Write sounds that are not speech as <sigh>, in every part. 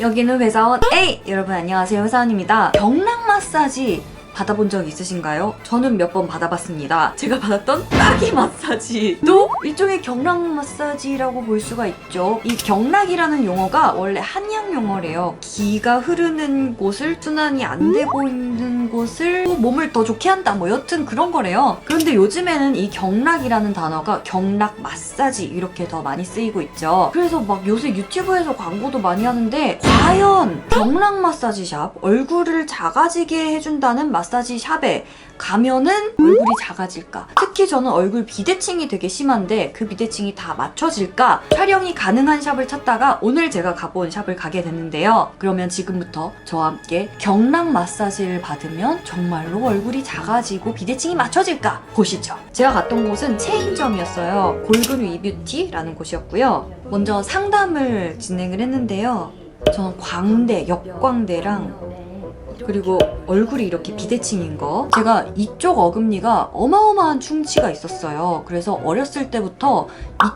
여기는 회사원 A! 여러분 안녕하세요 회사원입니다. 경락 마사지 받아본 적 있으신가요? 저는 몇 번 받아봤습니다. 제가 받았던 따기 마사지도 일종의 경락 마사지라고 볼 수가 있죠. 이 경락이라는 용어가 원래 한약 용어래요. 기가 흐르는 곳을 순환이 안 되고 있는 곳을 몸을 더 좋게 한다. 뭐 여튼 그런 거래요. 그런데 요즘에는 이 경락이라는 단어가 경락 마사지 이렇게 더 많이 쓰이고 있죠. 그래서 막 요새 유튜브에서 광고도 많이 하는데 과연 경락 마사지 샵 얼굴을 작아지게 해준다는 마사지 샵에 가면은 얼굴이 작아질까? 특히 저는 얼굴 비대칭이 되게 심한데 그 비대칭이 다 맞춰질까? 촬영이 가능한 샵을 찾다가 오늘 제가 가본 샵을 가게 됐는데요. 그러면 지금부터 저와 함께 경락 마사지를 받으면 정말로 얼굴이 작아지고 비대칭이 맞춰질까? 보시죠. 제가 갔던 곳은 체인점이었어요. 골든 위뷰티라는 곳이었고요. 먼저 상담을 진행을 했는데요. 저는 광대, 역광대랑 그리고 얼굴이 이렇게 비대칭인 거. 제가 이쪽 어금니가 어마어마한 충치가 있었어요. 그래서 어렸을 때부터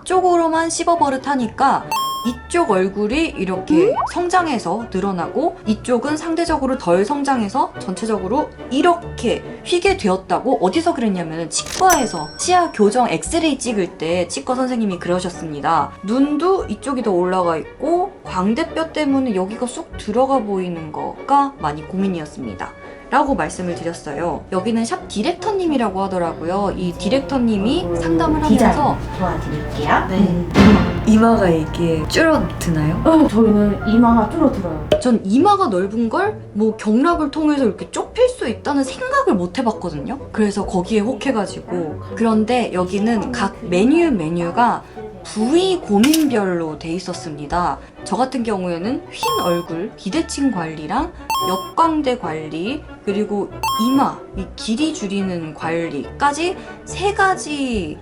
이쪽으로만 씹어버릇하니까 이쪽 얼굴이 이렇게 성장해서 늘어나고 이쪽은 상대적으로 덜 성장해서 전체적으로 이렇게 휘게 되었다고 어디서 그랬냐면 치과에서 치아 교정 엑스레이 찍을 때 치과 선생님이 그러셨습니다. 눈도 이쪽이 더 올라가 있고 광대뼈 때문에 여기가 쑥 들어가 보이는 거가 많이 고민이었습니다. 라고 말씀을 드렸어요. 여기는 샵 디렉터님이라고 하더라고요. 이 디렉터님이 상담을 하면서 도와드릴게요. 네. 이마가 이게 줄어드나요? 어, 저희는 이마가 줄어들어요. 전 이마가 넓은 걸 뭐 경락을 통해서 이렇게 좁힐 수 있다는 생각을 못 해봤거든요. 그래서 거기에 혹해가지고 그런데 여기는 각 메뉴 메뉴가 부위 고민별로 돼 있었습니다. 저 같은 경우에는 휜 얼굴, 비대칭 관리랑 역광대 관리, 그리고 이마, 이 길이 줄이는 관리까지 세 가지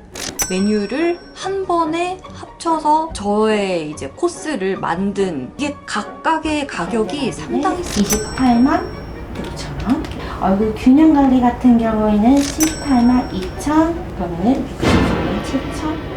메뉴를 한 번에 합쳐서 저의 이제 코스를 만든 이게 각각의 가격이 상당히 28만 6천 원. 얼굴 균형 관리 같은 경우에는 18만 2천. 그러면은 7천.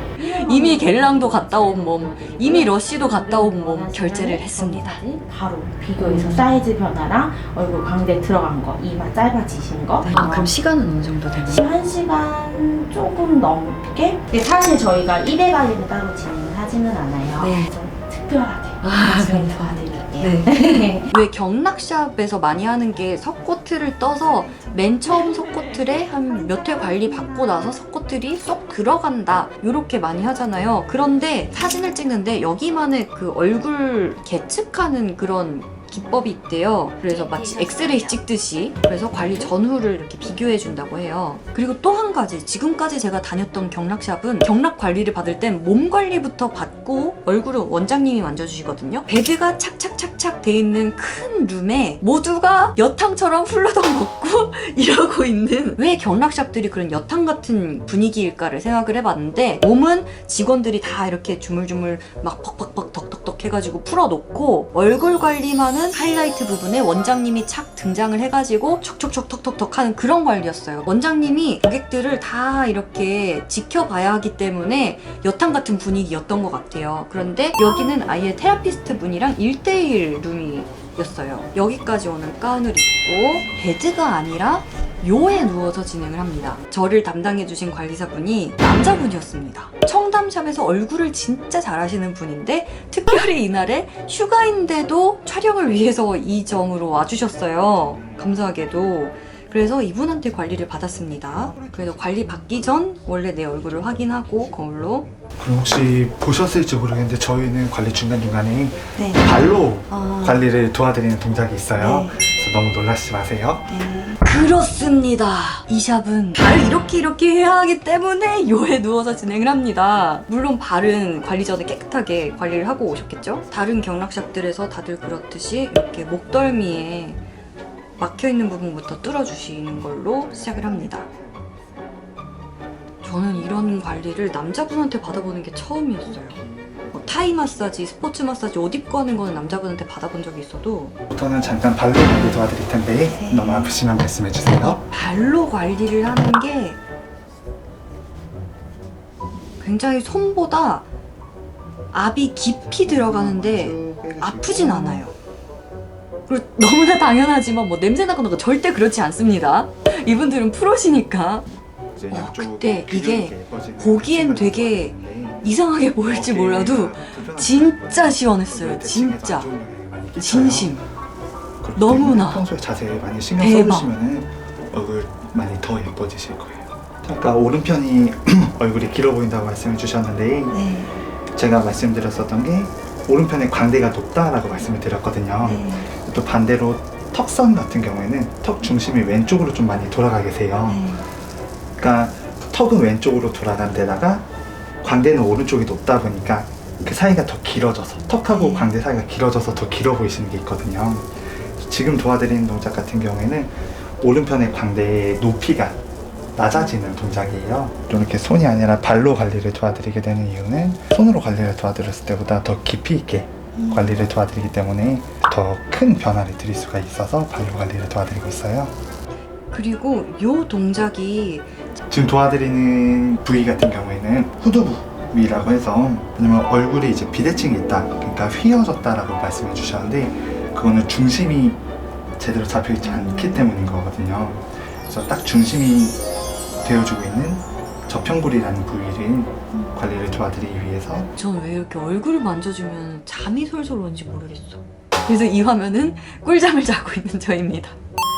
이미 겔랑도 갔다 온 몸, 이미 러쉬도 갔다 온 몸 결제를 했습니다. 바로 비교해서 사이즈 변화랑 얼굴 광대 들어간 거, 이마 짧아지신 거. 어, 시간은 어느 정도 되나요? 한 시간 조금 넘게. 근데 사실 저희가 1회 관리를 따로 진행을 하지는 않아요. 네. 좀 특별하게 아, 지금 도와드릴게요. 네. 왜 경락샵에서 많이 하는 게 석고틀을 떠서 맨 처음 석고틀에 한 몇 회 관리 받고 나서 석고틀이 쏙 들어간다. 이렇게 많이 하잖아요. 그런데 사진을 찍는데 여기만의 그 얼굴 계측하는 그런 기법이 있대요. 그래서 마치 엑스레이 찍듯이 그래서 관리 전후를 이렇게 비교해 준다고 해요. 그리고 또 한 가지 지금까지 제가 다녔던 경락샵은 경락 관리를 받을 땐 몸 관리부터 받고 얼굴은 원장님이 만져주시거든요. 베드가 착착착착 돼 있는 큰 룸에 모두가 여탕처럼 훌러덩 먹고 <laughs> 이러고 있는 왜 경락샵들이 그런 여탕 같은 분위기일까를 생각을 해봤는데 몸은 직원들이 다 이렇게 주물주물 막 퍽퍽퍽 덕덕덕 해가지고 풀어놓고 얼굴 관리만은 하이라이트 부분에 원장님이 착 등장을 해가지고 척척척 턱턱턱 하는 그런 관리였어요. 원장님이 고객들을 다 이렇게 지켜봐야 하기 때문에 여탕 같은 분위기였던 것 같아요. 그런데 여기는 아예 테라피스트 분이랑 1대1 룸이었어요. 여기까지 오는 가운을 입고 베드가 아니라 요에 누워서 진행을 합니다. 저를 담당해주신 관리사분이 남자분이었습니다. 청담샵에서 얼굴을 진짜 잘하시는 분인데 특별히 이날에 휴가인데도 촬영을 위해서 이 점으로 와주셨어요. 감사하게도. 그래서 이분한테 관리를 받았습니다. 그래서 관리 받기 전 원래 내 얼굴을 확인하고 거울로 그럼 혹시 보셨을지 모르겠는데 저희는 관리 중간중간에 네. 발로 아, 관리를 도와드리는 동작이 있어요. 네. 그래서 너무 놀라시지 마세요. 그렇습니다. 이 샵은 발을 이렇게 이렇게 해야 하기 때문에 요에 누워서 진행을 합니다. 물론 발은 관리 전에 깨끗하게 관리를 하고 오셨겠죠? 다른 경락샵들에서 다들 그렇듯이 이렇게 목덜미에 막혀 있는 부분부터 뚫어주시는 걸로 시작을 합니다. 저는 이런 관리를 남자분한테 받아보는 게 처음이었어요. 뭐 타이 마사지, 스포츠 마사지 옷 입고 하는 거는 남자분한테 받아본 적이 있어도 부터는 잠깐 발로 관리 도와드릴 텐데 네. 너무 아프시면 말씀해 주세요. 발로 관리를 하는 게 굉장히 손보다 압이 깊이 들어가는데 아프진 않아요. 그리고 너무나 당연하지만 뭐 냄새 나거나 절대 그렇지 않습니다. 이분들은 프로시니까 이제 어, 귀를 이게 보기엔 되게 이상하게 보일지 어깨가 몰라도 불편한 진짜 시원했어요. 얼굴 대칭에서 진짜. 진심. 너무나. 평소에 자세히 많이 신경 대박. 써주시면 얼굴 많이 더 예뻐지실 거예요. 아까 오른편이 <clears throat> 얼굴이 길어 보인다고 말씀해 주셨는데 네. 제가 말씀드렸었던 게 오른편에 광대가 높다라고 말씀을 드렸거든요. 네. 또 반대로 턱선 같은 경우에는 턱 중심이 왼쪽으로 좀 많이 돌아가 계세요. 네. 그러니까 턱은 왼쪽으로 돌아간 데다가 광대는 오른쪽이 높다 보니까 그 사이가 더 길어져서 턱하고 네. 광대 사이가 길어져서 더 길어 보이시는 게 있거든요. 지금 도와드리는 동작 같은 경우에는 오른편의 광대의 높이가 낮아지는 동작이에요. 이렇게 손이 아니라 발로 관리를 도와드리게 되는 이유는 손으로 관리를 도와드렸을 때보다 더 깊이 있게 관리를 도와드리기 때문에 더 큰 변화를 드릴 수가 있어서 발로 관리를 도와드리고 있어요. 그리고 요 동작이 지금 도와드리는 부위 같은 경우에는 후두부위라고 해서 왜냐면 얼굴에 이제 비대칭이 있다 그러니까 휘어졌다라고 말씀해 주셨는데 그거는 중심이 제대로 잡혀 있지 않기 때문인 거거든요 그래서 딱 중심이 되어주고 있는 저평골이라는 부위를 관리를 도와드리기 위해서 전 왜 이렇게 얼굴을 만져주면 잠이 솔솔 오는지 모르겠어. 그래서 이 화면은 꿀잠을 자고 있는 저입니다.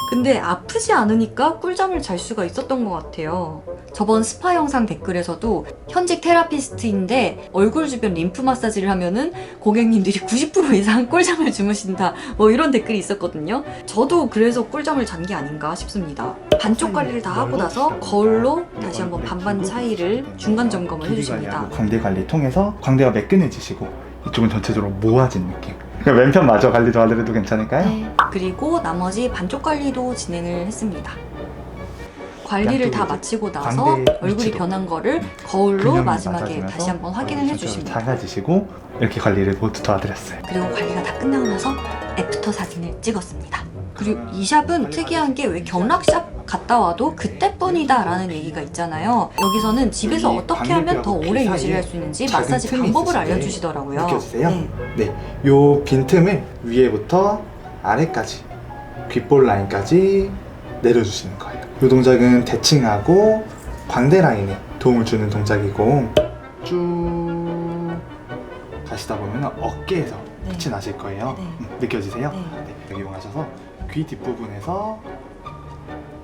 근데 아프지 않으니까 꿀잠을 잘 수가 있었던 것 같아요. 저번 스파 영상 댓글에서도 현직 테라피스트인데 얼굴 주변 림프 마사지를 하면은 고객님들이 90% 이상 꿀잠을 주무신다. 뭐 이런 댓글이 있었거든요. 저도 그래서 꿀잠을 잔 게 아닌가 싶습니다. 반쪽 관리를 다 하고 나서 거울로 다시 한번 반반 차이를 중간 점검을 해주십니다. 광대 관리 통해서 광대가 매끈해지시고 이쪽은 전체적으로 모아진 느낌 <laughs> 왼편 마저 관리 도와드려도 괜찮을까요? 네. 그리고 나머지 반쪽 관리도 진행을 했습니다. 관리를 다 마치고 나서 광대 얼굴이 위치도 변한 거를 거울로 균형을 마지막에 맞춰주면서 다시 한번 확인을 해주십니다. 작아지시고 이렇게 관리를 모두 도와드렸어요. 그리고 관리가 다 끝나고 나서 애프터 사진을 찍었습니다. 그리고 이 샵은 특이한 게 왜 경락샵 갔다 와도 그때뿐이다 라는 얘기가 있잖아요. 여기서는 집에서 이 어떻게 하면 더 오래 귀 유지를 할 수 있는지 작은 마사지 틈이 방법을 때 알려주시더라고요. 느껴지세요? 네. 네, 요 빈틈을 위에부터 아래까지 귓볼 라인까지 내려주시는 거예요. 이 동작은 대칭하고 광대 라인에 도움을 주는 동작이고 쭉 가시다 보면 어깨에서 네. 끝이 나실 거예요. 네. 음, 느껴지세요? 네. 네, 이용하셔서 귀 뒷부분에서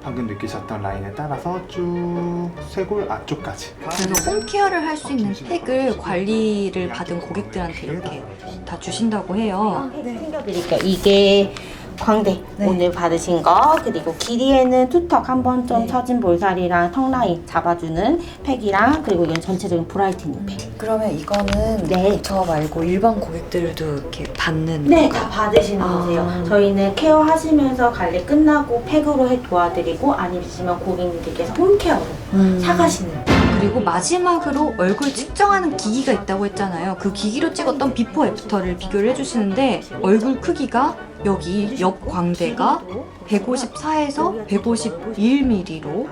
방금 느끼셨던 라인에 따라서 쭉 쇄골 앞쪽까지 그래서 홈케어를 할 수 있는 팩을 관리를 받은 고객들한테 이렇게 다 주신다고 해요. 챙겨드릴게요. 이게 광대 네. 오늘 받으신 거 그리고 길이에는 투턱 한 번 좀 네. 처진 볼살이랑 턱 라인 잡아주는 팩이랑 그리고 이건 전체적인 브라이트닝 팩. 그러면 이거는 네. 저 말고 일반 고객들도 이렇게 받는 네? 다 받으시는 아. 거세요. 저희는 케어하시면서 관리 끝나고 팩으로 해 도와드리고 아니시면 고객님들께서 홈케어로 음. 사가시는. 그리고 마지막으로 얼굴 측정하는 기기가 있다고 했잖아요. 그 기기로 찍었던 비포 애프터를 비교를 해주시는데 얼굴 크기가 여기 옆 광대가 154에서 151mm로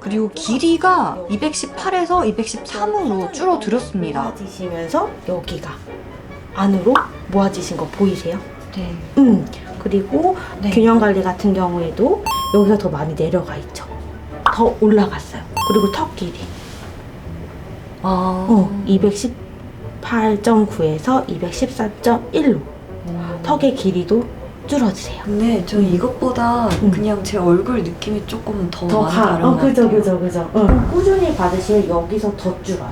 그리고 길이가 218에서 213으로 줄어들었습니다. 모아지시면서 여기가 안으로 모아지신 거 보이세요? 네. 음. 그리고 네. 균형 관리 같은 경우에도 여기가 더 많이 내려가 있죠. 더 올라갔어요. 그리고 턱 길이. 아. 어, 218.9에서 214.1로 음. 턱의 길이도 줄어드세요. 근데 저 이것보다 음. 그냥 제 얼굴 느낌이 조금 더, 더 많이 가. 어, 것 그죠. 그죠, 그죠. 응. 꾸준히 받으시면 여기서 더 줄어요.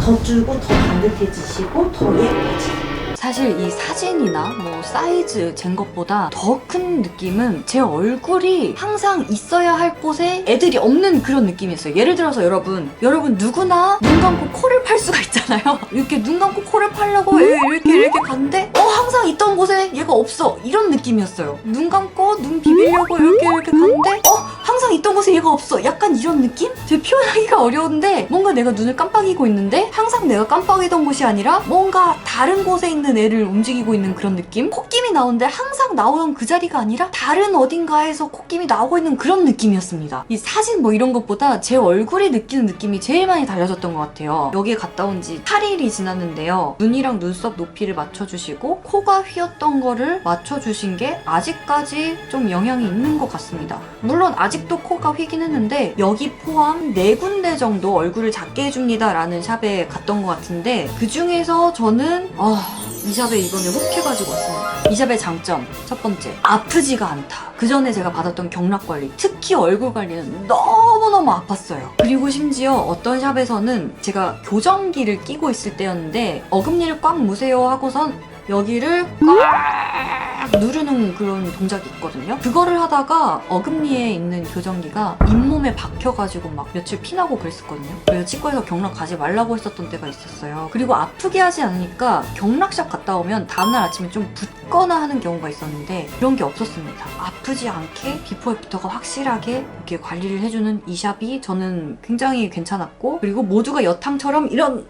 더 줄고 더 반듯해지시고 더 예뻐지고. 사실 이 사진이나 뭐 사이즈 잰 것보다 더 큰 느낌은 제 얼굴이 항상 있어야 할 곳에 애들이 없는 그런 느낌이었어요. 예를 들어서 여러분, 여러분 누구나 눈 감고 코를 팔 수가 있잖아요. <laughs> 이렇게 눈 감고 코를 팔려고 이렇게 이렇게 갔는데 어 항상 있던 곳에 얘가 없어 이런 느낌이었어요. 눈 감고 눈 비비려고 이렇게 이렇게 갔는데 어 항상 있던 곳에 얘가 없어 약간 이런 느낌? 제 표현하기가 어려운데 뭔가 내가 눈을 깜빡이고 있는데 항상 내가 깜빡이던 곳이 아니라 뭔가 다른 곳에 있는 애를 움직이고 있는 그런 느낌? 콧김이 나오는데 항상 나오는 그 자리가 아니라 다른 어딘가에서 콧김이 나오고 있는 그런 느낌이었습니다. 이 사진 뭐 이런 것보다 제 얼굴이 느끼는 느낌이 제일 많이 달라졌던 것 같아요. 여기에 갔다 온 지 8일이 지났는데요. 눈이랑 눈썹 높이를 맞춰주시고 코가 휘었던 거를 맞춰주신 게 아직까지 좀 영향이 있는 것 같습니다. 물론 아직 도 코가 휘긴 했는데 여기 포함 네 군데 정도 얼굴을 작게 해줍니다 라는 샵에 갔던 것 같은데 그 중에서 저는 아, 이 샵에 이번에 혹 해가지고 왔습니다. 이 샵의 장점 첫 번째 아프지가 않다. 그 전에 제가 받았던 경락 관리 특히 얼굴 관리는 너무너무 아팠어요. 그리고 심지어 어떤 샵에서는 제가 교정기를 끼고 있을 때였는데 어금니를 꽉 무세요 하고선 여기를 꽉 누르는 그런 동작이 있거든요. 그거를 하다가 어금니에 있는 교정기가 잇몸에 박혀가지고 막 며칠 피나고 그랬었거든요. 그래서 치과에서 경락 가지 말라고 했었던 때가 있었어요. 그리고 아프게 하지 않으니까 경락샵 갔다 오면 다음날 아침에 좀 붓거나 하는 경우가 있었는데 그런 게 없었습니다. 아프지 않게 비포 애프터가 확실하게 이렇게 관리를 해주는 이 샵이 저는 굉장히 괜찮았고 그리고 모두가 여탕처럼 이런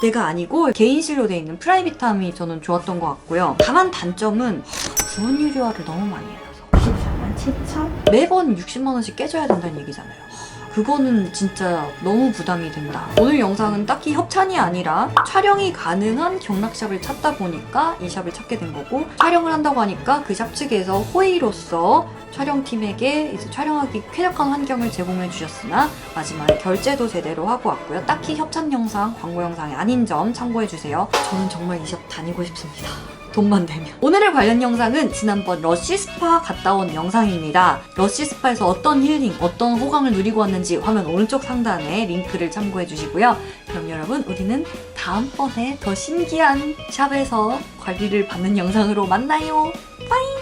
데가 아니고 개인실로 돼 있는 프라이빗함이 저는 좋았던 것 같고요. 다만 단점은 부분 유료화를 너무 많이 해놔서 94만 7천? 매번 60만 원씩 깨져야 된다는 얘기잖아요. 그거는 진짜 너무 부담이 된다. 오늘 영상은 딱히 협찬이 아니라 촬영이 가능한 경락샵을 찾다 보니까 이 샵을 찾게 된 거고 촬영을 한다고 하니까 그 샵 측에서 호의로서 촬영팀에게 이제 촬영하기 쾌적한 환경을 제공해 주셨으나 마지막에 결제도 제대로 하고 왔고요. 딱히 협찬 영상, 광고 영상이 아닌 점 참고해 주세요. 저는 정말 이 샵 다니고 싶습니다. 돈만 되면. 오늘의 관련 영상은 지난번 러시스파 갔다 온 영상입니다. 러시스파에서 어떤 힐링, 어떤 호강을 누리고 왔는지 화면 오른쪽 상단에 링크를 참고해 주시고요. 그럼 여러분, 우리는 다음번에 더 신기한 샵에서 관리를 받는 영상으로 만나요. 빠이!